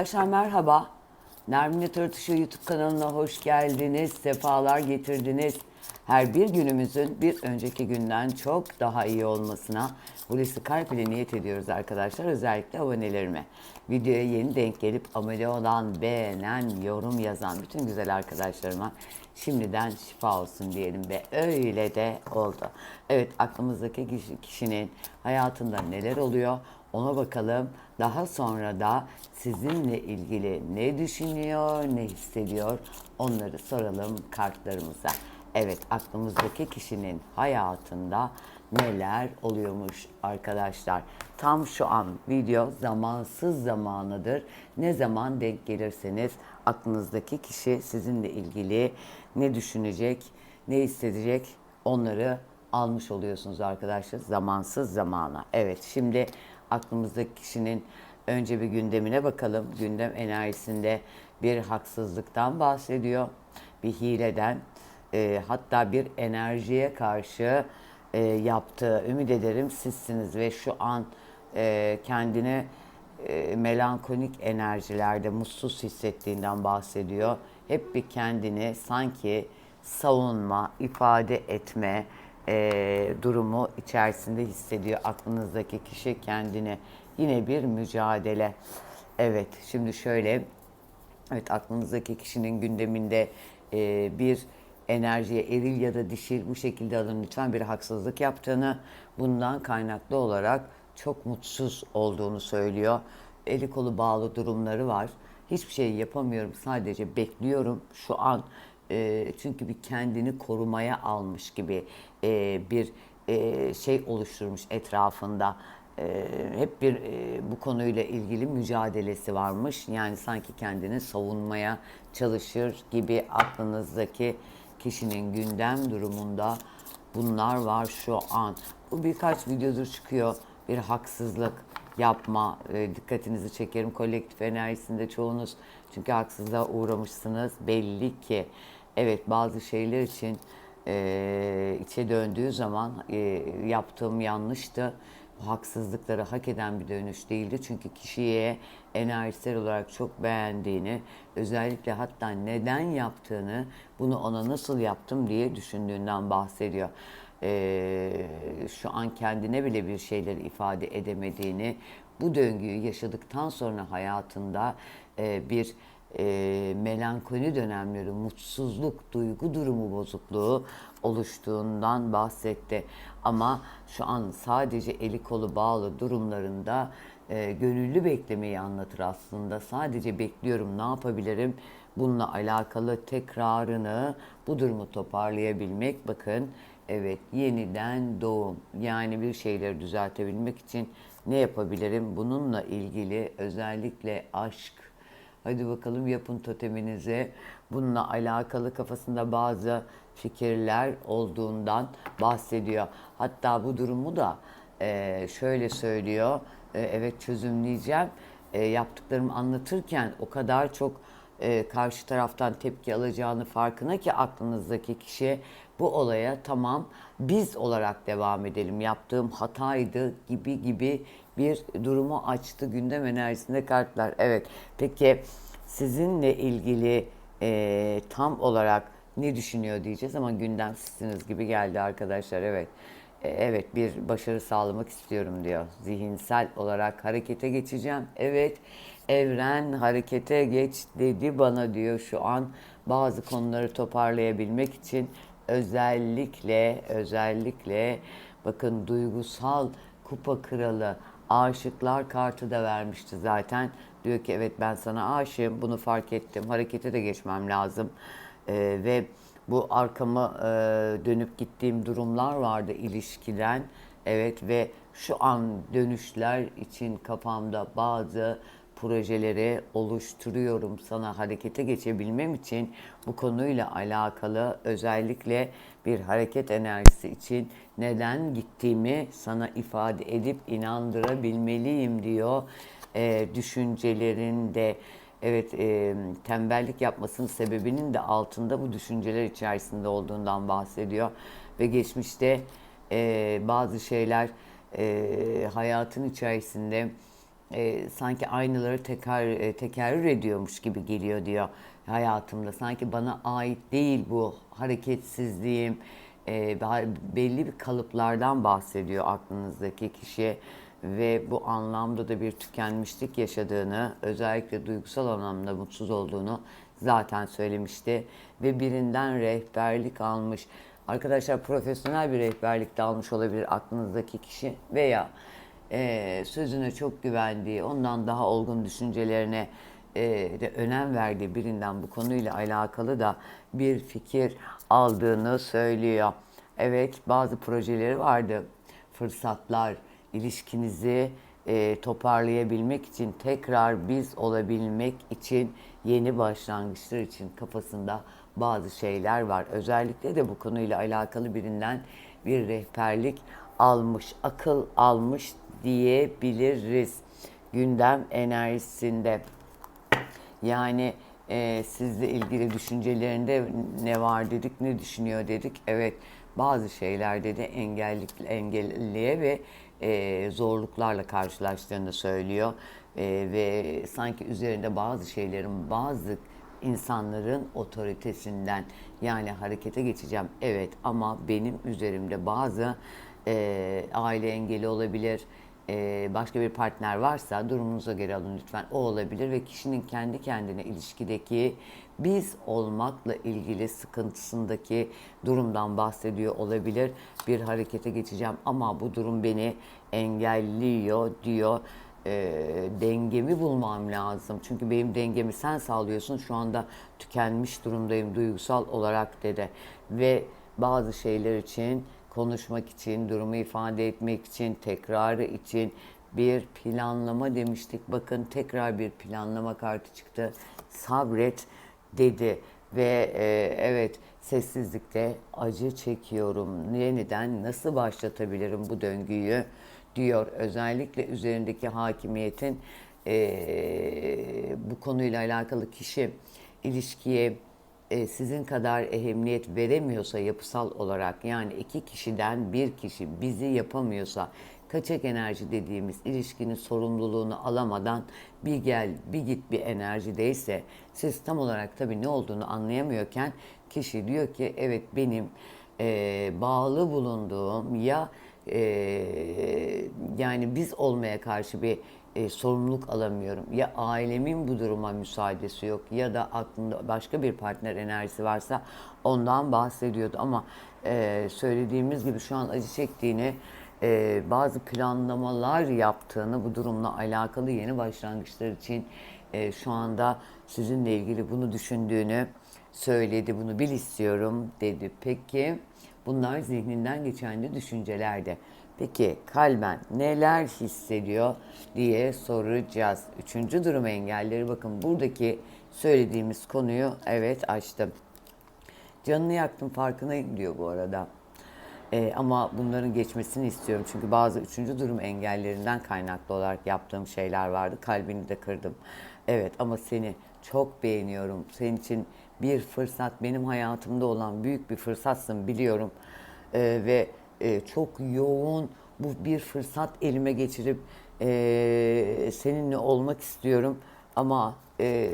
Arkadaşlar merhaba. Nermin Tartışıyor YouTube kanalına hoş geldiniz. Sefalar getirdiniz. Her bir günümüzün bir önceki günden çok daha iyi olmasına Hulusi Kalp ile niyet ediyoruz arkadaşlar. Özellikle abonelerime. Videoya yeni denk gelip abone olan, beğenen, yorum yazan bütün güzel arkadaşlarıma şimdiden şifa olsun diyelim ve öyle de oldu. Evet aklımızdaki kişi- kişinin hayatında neler oluyor ona bakalım. Daha sonra da sizinle ilgili ne düşünüyor, ne hissediyor onları soralım kartlarımıza. Evet aklımızdaki kişinin hayatında neler oluyormuş arkadaşlar. Tam şu an video zamansız zamanıdır. Ne zaman denk gelirseniz aklınızdaki kişi sizinle ilgili ne düşünecek, ne hissedecek onları almış oluyorsunuz arkadaşlar zamansız zamana. Evet şimdi aklımızdaki kişinin önce bir gündemine bakalım. Gündem enerjisinde bir haksızlıktan bahsediyor. Bir hileden e, hatta bir enerjiye karşı e, yaptığı ümit ederim sizsiniz ve şu an e, kendini e, melankolik enerjilerde mutsuz hissettiğinden bahsediyor. Hep bir kendini sanki savunma, ifade etme e, durumu içerisinde hissediyor aklınızdaki kişi kendini. Yine bir mücadele. Evet, şimdi şöyle, evet aklınızdaki kişinin gündeminde e, bir enerjiye eril ya da dişil bu şekilde alın lütfen bir haksızlık yaptığını, bundan kaynaklı olarak çok mutsuz olduğunu söylüyor. Eli kolu bağlı durumları var. Hiçbir şey yapamıyorum. Sadece bekliyorum şu an. E, çünkü bir kendini korumaya almış gibi e, bir e, şey oluşturmuş etrafında. E, hep bir e, bu konuyla ilgili mücadelesi varmış. Yani sanki kendini savunmaya çalışır gibi aklınızdaki kişinin gündem durumunda bunlar var şu an. Bu birkaç videodur çıkıyor. Bir haksızlık yapma, e, dikkatinizi çekerim. Kolektif enerjisinde çoğunuz çünkü haksızlığa uğramışsınız. Belli ki evet bazı şeyler için e, içe döndüğü zaman e, yaptığım yanlıştı. Bu haksızlıkları hak eden bir dönüş değildi. Çünkü kişiye enerjisel olarak çok beğendiğini, özellikle hatta neden yaptığını, bunu ona nasıl yaptım diye düşündüğünden bahsediyor. Ee, şu an kendine bile bir şeyleri ifade edemediğini, bu döngüyü yaşadıktan sonra hayatında e, bir e, melankoli dönemleri, mutsuzluk, duygu durumu bozukluğu oluştuğundan bahsetti. Ama şu an sadece eli kolu bağlı durumlarında e, gönüllü beklemeyi anlatır aslında. Sadece bekliyorum ne yapabilirim? Bununla alakalı tekrarını, bu durumu toparlayabilmek. Bakın evet yeniden doğum yani bir şeyleri düzeltebilmek için ne yapabilirim? Bununla ilgili özellikle aşk, Hadi bakalım yapın toteminizi. Bununla alakalı kafasında bazı fikirler olduğundan bahsediyor. Hatta bu durumu da e, şöyle söylüyor. E, evet çözümleyeceğim. E, yaptıklarımı anlatırken o kadar çok karşı taraftan tepki alacağını farkına ki aklınızdaki kişi bu olaya tamam biz olarak devam edelim. Yaptığım hataydı gibi gibi bir durumu açtı gündem enerjisinde kartlar. Evet peki sizinle ilgili e, tam olarak ne düşünüyor diyeceğiz ama gündem sizsiniz gibi geldi arkadaşlar. Evet. E, Evet bir başarı sağlamak istiyorum diyor. Zihinsel olarak harekete geçeceğim. Evet evren harekete geç dedi bana diyor şu an bazı konuları toparlayabilmek için özellikle özellikle bakın duygusal kupa kralı aşıklar kartı da vermişti zaten. Diyor ki evet ben sana aşığım bunu fark ettim harekete de geçmem lazım Ee, ve bu arkama e, dönüp gittiğim durumlar vardı ilişkiden. Evet ve şu an dönüşler için kafamda bazı projeleri oluşturuyorum sana harekete geçebilmem için bu konuyla alakalı özellikle bir hareket enerjisi için neden gittiğimi sana ifade edip inandırabilmeliyim diyor. E, düşüncelerinde evet e, tembellik yapmasının sebebinin de altında bu düşünceler içerisinde olduğundan bahsediyor ve geçmişte e, bazı şeyler e, hayatın içerisinde e, sanki aynaları tekrar e, tekerrür ediyormuş gibi geliyor diyor hayatımda. Sanki bana ait değil bu hareketsizliğim. E, belli bir kalıplardan bahsediyor aklınızdaki kişi ve bu anlamda da bir tükenmişlik yaşadığını, özellikle duygusal anlamda mutsuz olduğunu zaten söylemişti ve birinden rehberlik almış. Arkadaşlar profesyonel bir rehberlik de almış olabilir aklınızdaki kişi veya e, sözüne çok güvendiği, ondan daha olgun düşüncelerine e, de önem verdiği birinden bu konuyla alakalı da bir fikir aldığını söylüyor. Evet bazı projeleri vardı, fırsatlar, ilişkinizi e, toparlayabilmek için, tekrar biz olabilmek için, yeni başlangıçlar için kafasında bazı şeyler var. Özellikle de bu konuyla alakalı birinden bir rehberlik almış, akıl almış diyebiliriz gündem enerjisinde. Yani e, sizle ilgili düşüncelerinde ne var dedik, ne düşünüyor dedik. Evet bazı şeylerde de engellik, engelliye ve e, zorluklarla karşılaştığını söylüyor. E, ve sanki üzerinde bazı şeylerin, bazı insanların otoritesinden yani harekete geçeceğim. Evet ama benim üzerimde bazı e, aile engeli olabilir, e, başka bir partner varsa durumunuza göre alın lütfen. O olabilir ve kişinin kendi kendine ilişkideki biz olmakla ilgili sıkıntısındaki durumdan bahsediyor olabilir. Bir harekete geçeceğim ama bu durum beni engelliyor diyor. E, dengemi bulmam lazım. Çünkü benim dengemi sen sağlıyorsun. Şu anda tükenmiş durumdayım duygusal olarak dedi. Ve bazı şeyler için konuşmak için, durumu ifade etmek için, tekrarı için bir planlama demiştik. Bakın tekrar bir planlama kartı çıktı. Sabret dedi ve e, evet sessizlikte acı çekiyorum. Yeniden nasıl başlatabilirim bu döngüyü diyor. Özellikle üzerindeki hakimiyetin e, bu konuyla alakalı kişi ilişkiye e, sizin kadar ehemmiyet veremiyorsa yapısal olarak yani iki kişiden bir kişi bizi yapamıyorsa kaçak enerji dediğimiz ilişkinin sorumluluğunu alamadan bir gel bir git bir enerjideyse siz tam olarak tabii ne olduğunu anlayamıyorken kişi diyor ki evet benim e, bağlı bulunduğum ya e, yani biz olmaya karşı bir e, sorumluluk alamıyorum. Ya ailemin bu duruma müsaadesi yok ya da aklında başka bir partner enerjisi varsa ondan bahsediyordu. Ama e, söylediğimiz gibi şu an acı çektiğini, e, bazı planlamalar yaptığını bu durumla alakalı yeni başlangıçlar için e, şu anda sizinle ilgili bunu düşündüğünü söyledi. Bunu bil istiyorum dedi. Peki bunlar zihninden geçen de düşüncelerde. Peki kalben neler hissediyor diye soracağız. Üçüncü durum engelleri bakın buradaki söylediğimiz konuyu evet açtım. Canını yaktım farkındayım diyor bu arada. Ee, ama bunların geçmesini istiyorum. Çünkü bazı üçüncü durum engellerinden kaynaklı olarak yaptığım şeyler vardı. Kalbini de kırdım. Evet ama seni çok beğeniyorum. Senin için bir fırsat, benim hayatımda olan büyük bir fırsatsın biliyorum. Ee, ve e, çok yoğun bu bir fırsat elime geçirip e, seninle olmak istiyorum. Ama e,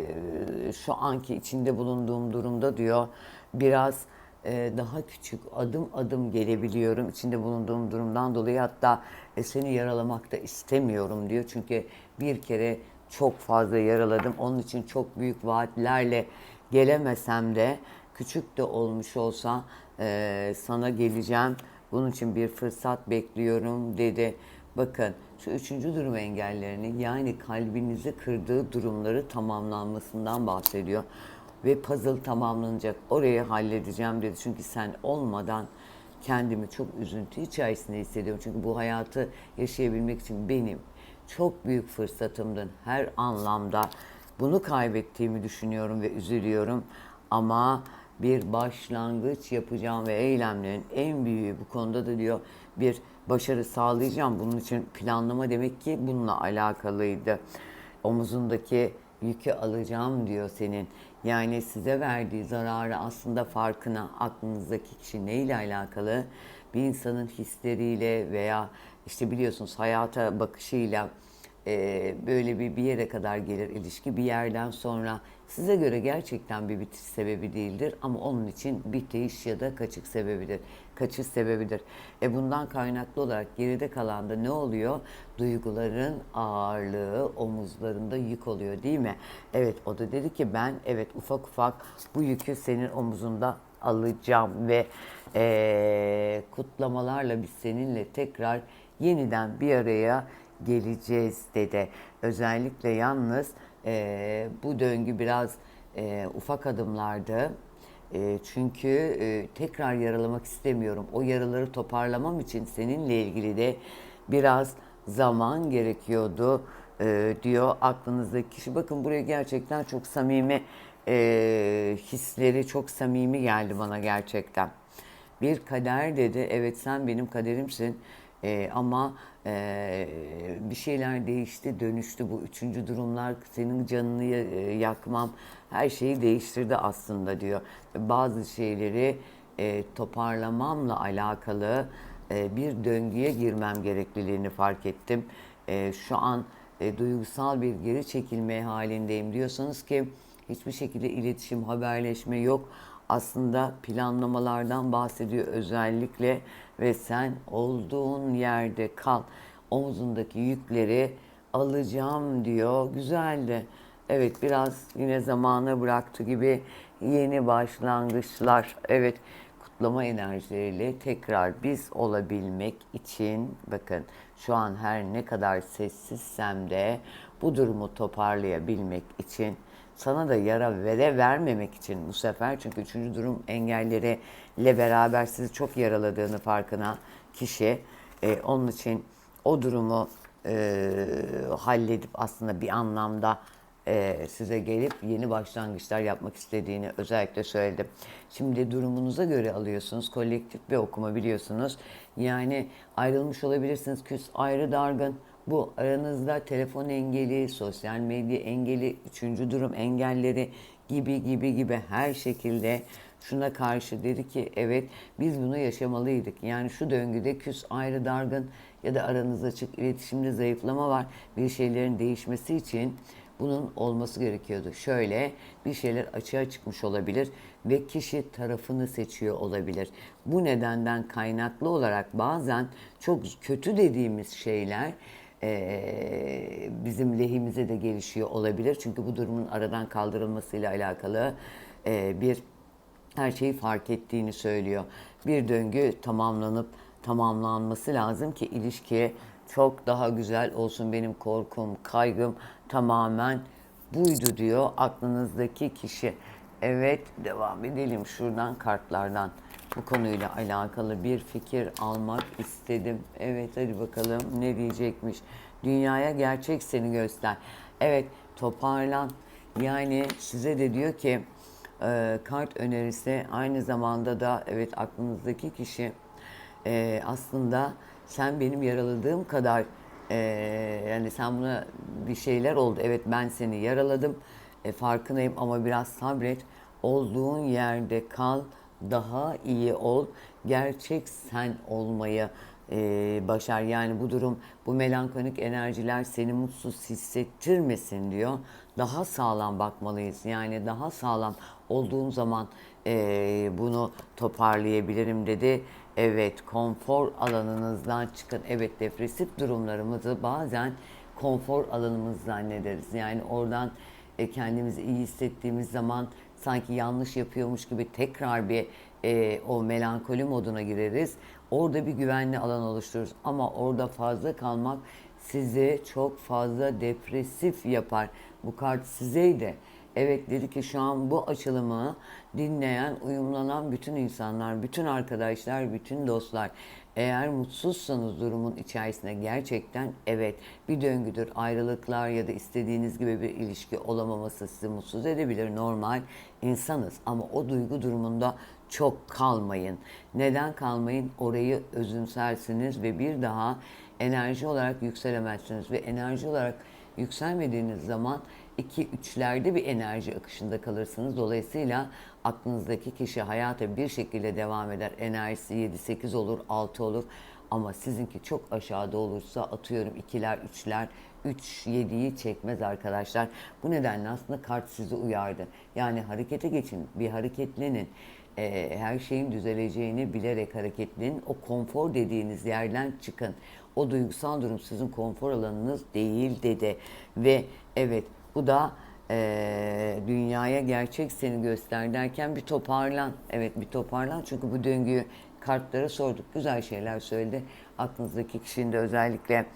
şu anki içinde bulunduğum durumda diyor biraz e, daha küçük adım adım gelebiliyorum içinde bulunduğum durumdan dolayı. Hatta e, seni yaralamak da istemiyorum diyor. Çünkü bir kere çok fazla yaraladım. Onun için çok büyük vaatlerle gelemesem de küçük de olmuş olsa e, sana geleceğim bunun için bir fırsat bekliyorum dedi bakın şu üçüncü durum engellerini yani kalbinizi kırdığı durumları tamamlanmasından bahsediyor ve puzzle tamamlanacak. Orayı halledeceğim dedi. Çünkü sen olmadan kendimi çok üzüntü içerisinde hissediyorum. Çünkü bu hayatı yaşayabilmek için benim çok büyük fırsatımdın her anlamda. Bunu kaybettiğimi düşünüyorum ve üzülüyorum. Ama bir başlangıç yapacağım ve eylemlerin en büyüğü bu konuda da diyor bir başarı sağlayacağım. Bunun için planlama demek ki bununla alakalıydı. Omuzundaki yükü alacağım diyor senin. Yani size verdiği zararı aslında farkına aklınızdaki kişi neyle alakalı? Bir insanın hisleriyle veya işte biliyorsunuz hayata bakışıyla e, böyle bir bir yere kadar gelir ilişki. Bir yerden sonra size göre gerçekten bir bitiş sebebi değildir ama onun için bitiş ya da kaçış sebebidir. Kaçış sebebidir. E bundan kaynaklı olarak geride kalan da ne oluyor? Duyguların ağırlığı omuzlarında yük oluyor değil mi? Evet o da dedi ki ben evet ufak ufak bu yükü senin omuzunda alacağım ve eee, kutlamalarla biz seninle tekrar yeniden bir araya geleceğiz dedi. Özellikle yalnız eee, bu döngü biraz eee, ufak adımlardı. Eee, çünkü eee, tekrar yaralamak istemiyorum. O yaraları toparlamam için seninle ilgili de biraz zaman gerekiyordu eee, diyor aklınızdaki kişi. Bakın buraya gerçekten çok samimi eee, hisleri çok samimi geldi bana gerçekten. Bir kader dedi. Evet sen benim kaderimsin. Ee, ama e, bir şeyler değişti, dönüştü. Bu üçüncü durumlar senin canını e, yakmam her şeyi değiştirdi aslında diyor. Bazı şeyleri e, toparlamamla alakalı e, bir döngüye girmem gerekliliğini fark ettim. E, şu an e, duygusal bir geri çekilme halindeyim diyorsanız ki hiçbir şekilde iletişim, haberleşme yok aslında planlamalardan bahsediyor özellikle ve sen olduğun yerde kal. Omuzundaki yükleri alacağım diyor. Güzeldi. Evet biraz yine zamana bıraktı gibi yeni başlangıçlar. Evet kutlama enerjileriyle tekrar biz olabilmek için bakın şu an her ne kadar sessizsem de bu durumu toparlayabilmek için sana da yara vere vermemek için bu sefer çünkü üçüncü durum engelleriyle beraber sizi çok yaraladığını farkına kişi e, onun için o durumu e, halledip aslında bir anlamda e, size gelip yeni başlangıçlar yapmak istediğini özellikle söyledim. Şimdi durumunuza göre alıyorsunuz. Kolektif bir okuma biliyorsunuz. Yani ayrılmış olabilirsiniz. Küs, ayrı, dargın. Bu aranızda telefon engeli, sosyal medya engeli, üçüncü durum engelleri gibi gibi gibi her şekilde şuna karşı dedi ki evet biz bunu yaşamalıydık. Yani şu döngüde küs, ayrı, dargın ya da aranızda açık iletişimde zayıflama var. Bir şeylerin değişmesi için bunun olması gerekiyordu. Şöyle bir şeyler açığa çıkmış olabilir ve kişi tarafını seçiyor olabilir. Bu nedenden kaynaklı olarak bazen çok kötü dediğimiz şeyler eee, bizim lehimize de gelişiyor olabilir. Çünkü bu durumun aradan kaldırılmasıyla alakalı eee, bir her şeyi fark ettiğini söylüyor. Bir döngü tamamlanıp tamamlanması lazım ki ilişki çok daha güzel olsun. Benim korkum, kaygım tamamen buydu diyor aklınızdaki kişi. Evet devam edelim şuradan kartlardan. Bu konuyla alakalı bir fikir almak istedim. Evet hadi bakalım ne diyecekmiş. Dünyaya gerçek seni göster. Evet toparlan. Yani size de diyor ki e, kart önerisi aynı zamanda da evet aklınızdaki kişi e, aslında sen benim yaraladığım kadar e, yani sen buna bir şeyler oldu. Evet ben seni yaraladım. E, farkındayım ama biraz sabret. Olduğun yerde kal. Daha iyi ol. Gerçek sen olmayı e, başar. Yani bu durum, bu melankolik enerjiler seni mutsuz hissettirmesin diyor. Daha sağlam bakmalıyız. Yani daha sağlam olduğum zaman e, bunu toparlayabilirim dedi. Evet, konfor alanınızdan çıkın. Evet, depresif durumlarımızı bazen konfor alanımız zannederiz. Yani oradan e, kendimizi iyi hissettiğimiz zaman sanki yanlış yapıyormuş gibi tekrar bir e, o melankoli moduna gireriz. Orada bir güvenli alan oluştururuz. Ama orada fazla kalmak sizi çok fazla depresif yapar. Bu kart sizeydi. Evet dedi ki şu an bu açılımı dinleyen, uyumlanan bütün insanlar, bütün arkadaşlar, bütün dostlar eğer mutsuzsanız durumun içerisinde gerçekten evet bir döngüdür. Ayrılıklar ya da istediğiniz gibi bir ilişki olamaması sizi mutsuz edebilir. Normal insanız ama o duygu durumunda çok kalmayın. Neden kalmayın? Orayı özümsersiniz ve bir daha enerji olarak yükselemezsiniz ve enerji olarak yükselmediğiniz zaman 2-3'lerde bir enerji akışında kalırsınız. Dolayısıyla aklınızdaki kişi hayata bir şekilde devam eder. Enerjisi 7-8 olur, 6 olur. Ama sizinki çok aşağıda olursa atıyorum 2'ler, 3'ler, 3 7'yi çekmez arkadaşlar. Bu nedenle aslında kart sizi uyardı. Yani harekete geçin, bir hareketlenin. Ee, her şeyin düzeleceğini bilerek hareketlenin. O konfor dediğiniz yerden çıkın. O duygusal durum sizin konfor alanınız değil dedi. Ve evet bu da eee, dünyaya gerçek seni göster derken bir toparlan. Evet bir toparlan çünkü bu döngüyü kartlara sorduk. Güzel şeyler söyledi. Aklınızdaki kişinin de özellikle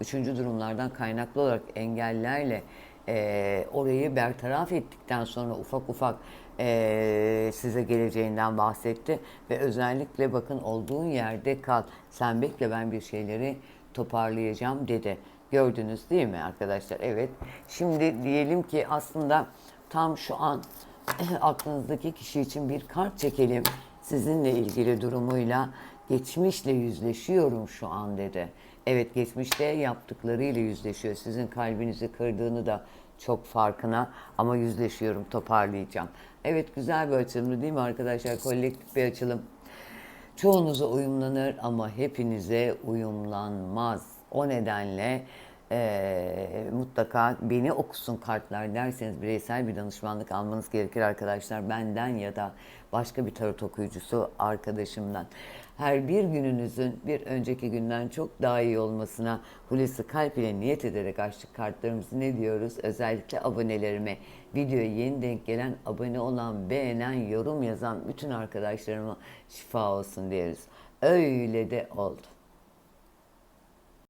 üçüncü durumlardan kaynaklı olarak engellerle eee, orayı bertaraf ettikten sonra ufak ufak eee, size geleceğinden bahsetti. Ve özellikle bakın olduğun yerde kal. Sen bekle ben bir şeyleri toparlayacağım dedi. Gördünüz değil mi arkadaşlar? Evet. Şimdi diyelim ki aslında tam şu an aklınızdaki kişi için bir kart çekelim. Sizinle ilgili durumuyla geçmişle yüzleşiyorum şu an dedi. Evet geçmişte yaptıklarıyla yüzleşiyor. Sizin kalbinizi kırdığını da çok farkına ama yüzleşiyorum, toparlayacağım. Evet güzel bir açılımdı değil mi arkadaşlar? Kolektif bir açılım. Çoğunuza uyumlanır ama hepinize uyumlanmaz. O nedenle eee, mutlaka beni okusun kartlar derseniz bireysel bir danışmanlık almanız gerekir arkadaşlar. Benden ya da başka bir tarot okuyucusu arkadaşımdan. Her bir gününüzün bir önceki günden çok daha iyi olmasına Hulusi Kalp ile niyet ederek açtık kartlarımızı ne diyoruz? Özellikle abonelerime, videoya yeni denk gelen, abone olan, beğenen, yorum yazan bütün arkadaşlarıma şifa olsun diyoruz. Öyle de oldu.